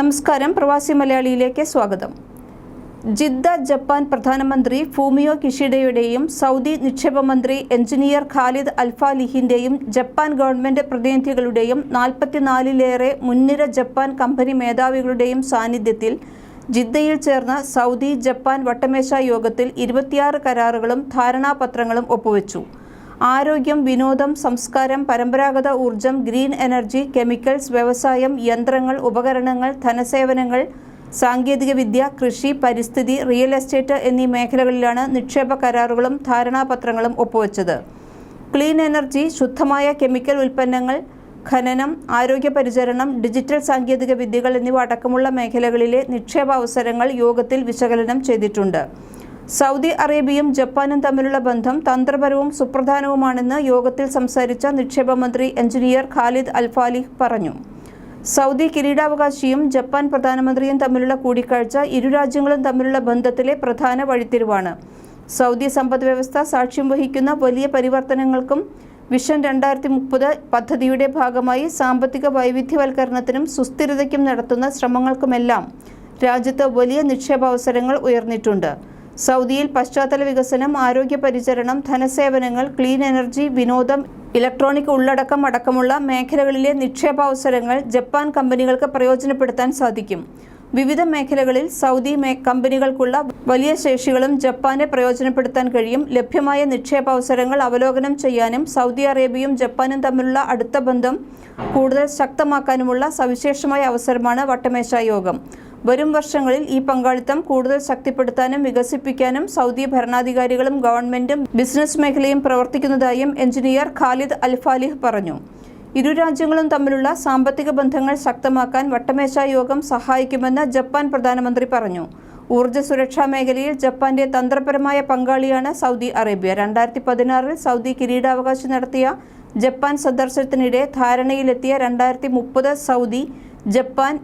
നമസ്കാരം. പ്രവാസി മലയാളിയിലേക്ക് സ്വാഗതം. ജിദ്ദ ജപ്പാൻ പ്രധാനമന്ത്രി ഫൂമിയോ കിഷിഡയുടെയും സൗദി നിക്ഷേപ മന്ത്രി എഞ്ചിനീയർ ഖാലിദ് അൽഫാലിഹിന്റെയും ജപ്പാൻ ഗവൺമെന്റ് പ്രതിനിധികളുടെയും നാൽപ്പത്തിനാലിലേറെ മുൻനിര ജപ്പാൻ കമ്പനി മേധാവികളുടെയും സാന്നിധ്യത്തിൽ ജിദ്ദയിൽ ചേർന്ന സൗദി ജപ്പാൻ വട്ടമേശ യോഗത്തിൽ ഇരുപത്തിയാറ് കരാറുകളും ധാരണാപത്രങ്ങളും ഒപ്പുവെച്ചു. ആരോഗ്യം വിനോദം സംസ്കാരം പരമ്പരാഗത ഊർജം ഗ്രീൻ എനർജി കെമിക്കൽസ് വ്യവസായം യന്ത്രങ്ങൾ ഉപകരണങ്ങൾ ധനസേവനങ്ങൾ സാങ്കേതികവിദ്യ കൃഷി പരിസ്ഥിതി റിയൽ എസ്റ്റേറ്റ് എന്നീ മേഖലകളിലാണ് നിക്ഷേപ കരാറുകളും ധാരണാപത്രങ്ങളും ഒപ്പുവെച്ചത്. ക്ലീൻ എനർജി ശുദ്ധമായ കെമിക്കൽ ഉൽപ്പന്നങ്ങൾ ഖനനം ആരോഗ്യ പരിചരണം ഡിജിറ്റൽ സാങ്കേതിക വിദ്യകൾ എന്നിവ അടക്കമുള്ള മേഖലകളിലെ നിക്ഷേപ അവസരങ്ങൾ യോഗത്തിൽ വിശകലനം ചെയ്തിട്ടുണ്ട്. സൗദി അറേബ്യയും ജപ്പാനും തമ്മിലുള്ള ബന്ധം തന്ത്രപരവും സുപ്രധാനവുമാണെന്ന് യോഗത്തിൽ സംസാരിച്ച നിക്ഷേപ മന്ത്രി എഞ്ചിനീയർ ഖാലിദ് അൽഫാലിഹ് പറഞ്ഞു. സൗദി കിരീടാവകാശിയും ജപ്പാൻ പ്രധാനമന്ത്രിയും തമ്മിലുള്ള കൂടിക്കാഴ്ച ഇരു രാജ്യങ്ങളും തമ്മിലുള്ള ബന്ധത്തിലെ പ്രധാന വഴിത്തിരിവാണ്. സൗദി സമ്പദ് വ്യവസ്ഥ സാക്ഷ്യം വഹിക്കുന്ന വലിയ പരിവർത്തനങ്ങൾക്കും വിഷൻ രണ്ടായിരത്തി മുപ്പത് പദ്ധതിയുടെ ഭാഗമായി സാമ്പത്തിക വൈവിധ്യവൽക്കരണത്തിനും സുസ്ഥിരതയ്ക്കും നടത്തുന്ന ശ്രമങ്ങൾക്കുമെല്ലാം രാജ്യത്ത് വലിയ നിക്ഷേപാവസരങ്ങൾ ഉയർന്നിട്ടുണ്ട്. സൗദിയിൽ പശ്ചാത്തല വികസനം ആരോഗ്യ പരിചരണം ധനസേവനങ്ങൾ ക്ലീൻ എനർജി വിനോദം ഇലക്ട്രോണിക് ഉള്ളടക്കം അടക്കമുള്ള മേഖലകളിലെ നിക്ഷേപാവസരങ്ങൾ ജപ്പാൻ കമ്പനികൾക്ക് പ്രയോജനപ്പെടുത്താൻ സാധിക്കും. വിവിധ മേഖലകളിൽ സൗദി കമ്പനികൾക്കുള്ള വലിയ ശേഷികളും ജപ്പാനെ പ്രയോജനപ്പെടുത്താൻ കഴിയും. ലഭ്യമായ നിക്ഷേപാവസരങ്ങൾ അവലോകനം ചെയ്യാനും സൗദി അറേബ്യയും ജപ്പാനും തമ്മിലുള്ള അടുത്ത ബന്ധം കൂടുതൽ ശക്തമാക്കാനുമുള്ള സവിശേഷമായ അവസരമാണ് വട്ടമേശ യോഗം. വരും വർഷങ്ങളിൽ ഈ പങ്കാളിത്തം കൂടുതൽ ശക്തിപ്പെടുത്താനും വികസിപ്പിക്കാനും സൗദി ഭരണാധികാരികളും ഗവൺമെന്റും ബിസിനസ് മേഖലയും പ്രവർത്തിക്കുന്നതായും എഞ്ചിനീയർ ഖാലിദ് അൽഫാലിഹ് പറഞ്ഞു. ഇരു രാജ്യങ്ങളും തമ്മിലുള്ള സാമ്പത്തിക ബന്ധങ്ങൾ ശക്തമാക്കാൻ വട്ടമേശ യോഗം സഹായിക്കുമെന്ന് ജപ്പാൻ പ്രധാനമന്ത്രി പറഞ്ഞു. ഊർജ സുരക്ഷാ മേഖലയിൽ ജപ്പാന്റെ തന്ത്രപരമായ പങ്കാളിയാണ് സൗദി അറേബ്യ. രണ്ടായിരത്തി പതിനാറിൽ സൗദി കിരീടാവകാശം നടത്തിയ ജപ്പാൻ സന്ദർശനത്തിനിടെ ധാരണയിലെത്തിയ രണ്ടായിരത്തി മുപ്പത് സൗദി ജപ്പാൻ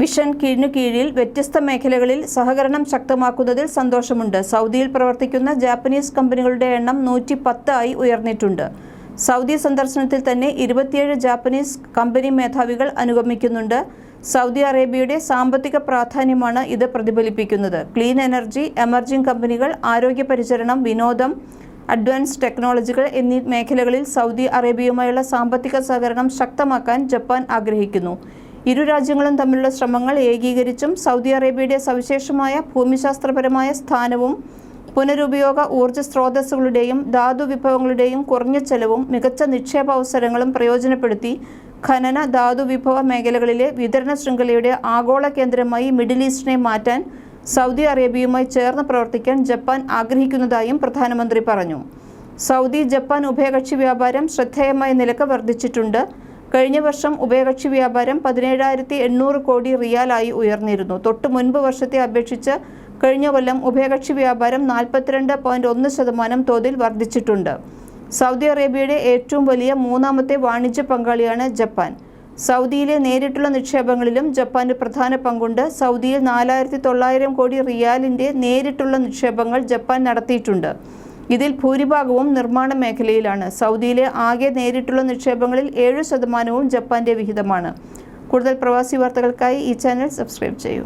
വിഷൻ കീഴിനു കീഴിൽ വ്യത്യസ്ത മേഖലകളിൽ സഹകരണം ശക്തമാക്കുന്നതിൽ സന്തോഷമുണ്ട്. സൗദിയിൽ പ്രവർത്തിക്കുന്ന ജാപ്പനീസ് കമ്പനികളുടെ എണ്ണം നൂറ്റി പത്തായി ഉയർന്നിട്ടുണ്ട്. സൗദി സന്ദർശനത്തിൽ തന്നെ ഇരുപത്തിയേഴ് ജാപ്പനീസ് കമ്പനി മേധാവികൾ അനുഗമിക്കുന്നുണ്ട്. സൗദി അറേബ്യയുടെ സാമ്പത്തിക പ്രാധാന്യമാണ് ഇത് പ്രതിഫലിപ്പിക്കുന്നത്. ക്ലീൻ എനർജി എമർജിംഗ് കമ്പനികൾ ആരോഗ്യ പരിചരണം വിനോദം അഡ്വാൻസ് ടെക്നോളജികൾ എന്നീ മേഖലകളിൽ സൗദി അറേബ്യയുമായുള്ള സാമ്പത്തിക സഹകരണം ശക്തമാക്കാൻ ജപ്പാൻ ആഗ്രഹിക്കുന്നു. ഇരു രാജ്യങ്ങളും തമ്മിലുള്ള ശ്രമങ്ങൾ ഏകീകരിച്ചും സൗദി അറേബ്യയുടെ സവിശേഷമായ ഭൂമിശാസ്ത്രപരമായ സ്ഥാനവും പുനരുപയോഗ ഊർജ സ്രോതസ്സുകളുടെയും ധാതു വിഭവങ്ങളുടെയും കുറഞ്ഞ ചെലവും മികച്ച നിക്ഷേപ അവസരങ്ങളും പ്രയോജനപ്പെടുത്തി ഖനന ധാതു വിഭവ മേഖലകളിലെ വിതരണ ശൃംഖലയുടെ ആഗോള കേന്ദ്രമായി മിഡിൽ ഈസ്റ്റിനെ മാറ്റാൻ സൗദി അറേബ്യയുമായി ചേർന്ന് പ്രവർത്തിക്കാൻ ജപ്പാൻ ആഗ്രഹിക്കുന്നതായും പ്രധാനമന്ത്രി പറഞ്ഞു. സൗദി ജപ്പാൻ ഉഭയകക്ഷി വ്യാപാരം ശ്രദ്ധേയമായ നിലയ്ക്ക് വർദ്ധിച്ചിട്ടുണ്ട്. കഴിഞ്ഞ വർഷം ഉഭയകക്ഷി വ്യാപാരം പതിനേഴായിരത്തി എണ്ണൂറ് കോടി റിയാലായി ഉയർന്നിരുന്നു. തൊട്ടു മുൻപ് വർഷത്തെ അപേക്ഷിച്ച് കഴിഞ്ഞ കൊല്ലം ഉഭയകക്ഷി വ്യാപാരം നാൽപ്പത്തിരണ്ട് പോയിന്റ് ഒന്ന് ശതമാനം തോതിൽ വർദ്ധിച്ചിട്ടുണ്ട്. സൗദി അറേബ്യയുടെ ഏറ്റവും വലിയ മൂന്നാമത്തെ വാണിജ്യ പങ്കാളിയാണ് ജപ്പാൻ. സൗദിയിലെ നേരിട്ടുള്ള നിക്ഷേപങ്ങളിലും ജപ്പാന് പ്രധാന പങ്കുണ്ട്. സൗദിയിൽ നാലായിരത്തി തൊള്ളായിരം കോടി റിയാലിന്റെ നേരിട്ടുള്ള നിക്ഷേപങ്ങൾ ജപ്പാൻ നടത്തിയിട്ടുണ്ട്. ഇതിൽ ഭൂരിഭാഗവും നിർമ്മാണ മേഖലയിലാണ്. സൗദിയിലെ ആകെ നേരിട്ടുള്ള നിക്ഷേപങ്ങളിൽ ഏഴ് ശതമാനവും ജപ്പാന്റെ വിഹിതമാണ്. കൂടുതൽ പ്രവാസി വാർത്തകൾക്കായി ഈ ചാനൽ സബ്സ്ക്രൈബ് ചെയ്യൂ.